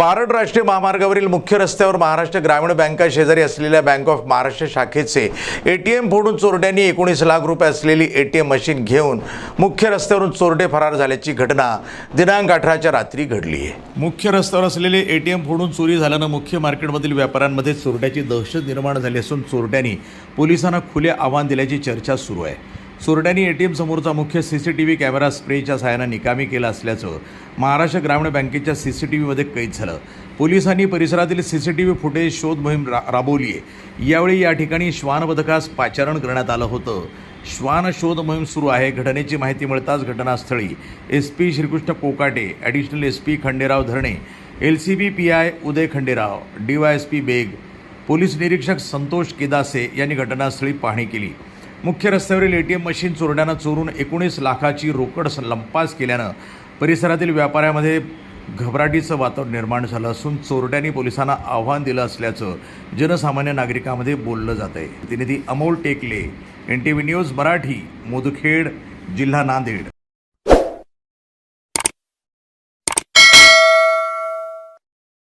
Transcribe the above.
बारड राष्ट्रीय महामार्गावरील मुख्य रस्त्यावर महाराष्ट्र ग्रामीण बँका शेजारी असलेल्या बँक ऑफ महाराष्ट्र शाखेचे एटीएम फोडून चोरट्यांनी एकोणीस लाख रुपये असलेली एटीएम मशीन घेऊन मुख्य रस्त्यावरून चोरटे फरार झाल्याची घटना दिनांक अठराच्या रात्री घडली आहे. मुख्य रस्त्यावर असलेले एटीएम फोडून चोरी झाल्यानं मुख्य मार्केटमधील व्यापाऱ्यांमध्ये चोरट्याची दहशत निर्माण झाली असून चोरट्यांनी पोलिसांना खुले आव्हान दिल्याची चर्चा सुरू आहे. सुरड्यांनी ए टी समोरचा मुख्य C C T V camera स्प्रेच्या सहाय्यानं निकामी केला असल्याचं महाराष्ट्र ग्रामीण बँकेच्या सी सी टी व्हीमध्ये कैद झालं. पोलिसांनी परिसरातील C C T V footage शोध मोहीम रा राबवली आहे यावेळी या ठिकाणी श्वानपथकास पाचारण करण्यात आलं होतं. श्वान शोध मोहीम सुरू आहे. घटनेची माहिती मिळताच घटनास्थळी S P Shrikrishna Kokate additional S P Khanderao Dharne L C B P I Uday Khanderao D Y S P Beg police निरीक्षक संतोष केदासे यांनी घटनास्थळी पाहणी केली. मुख्य रस्त्यावरील ए टी एम मशीन चोरट्यानं चोरून एकोणीस लाखाची रोकड स- लंपास केल्यानं परिसरातील व्यापाऱ्यामध्ये घबराटीचं वातावरण निर्माण झालं असून चोरट्यांनी पोलिसांना आव्हान दिलं असल्याचं जनसामान्य नागरिकांमध्ये बोललं जात आहे प्रतिनिधी Amol Tekale N T V news Marathi Mudkhed जिल्हा नांदेड.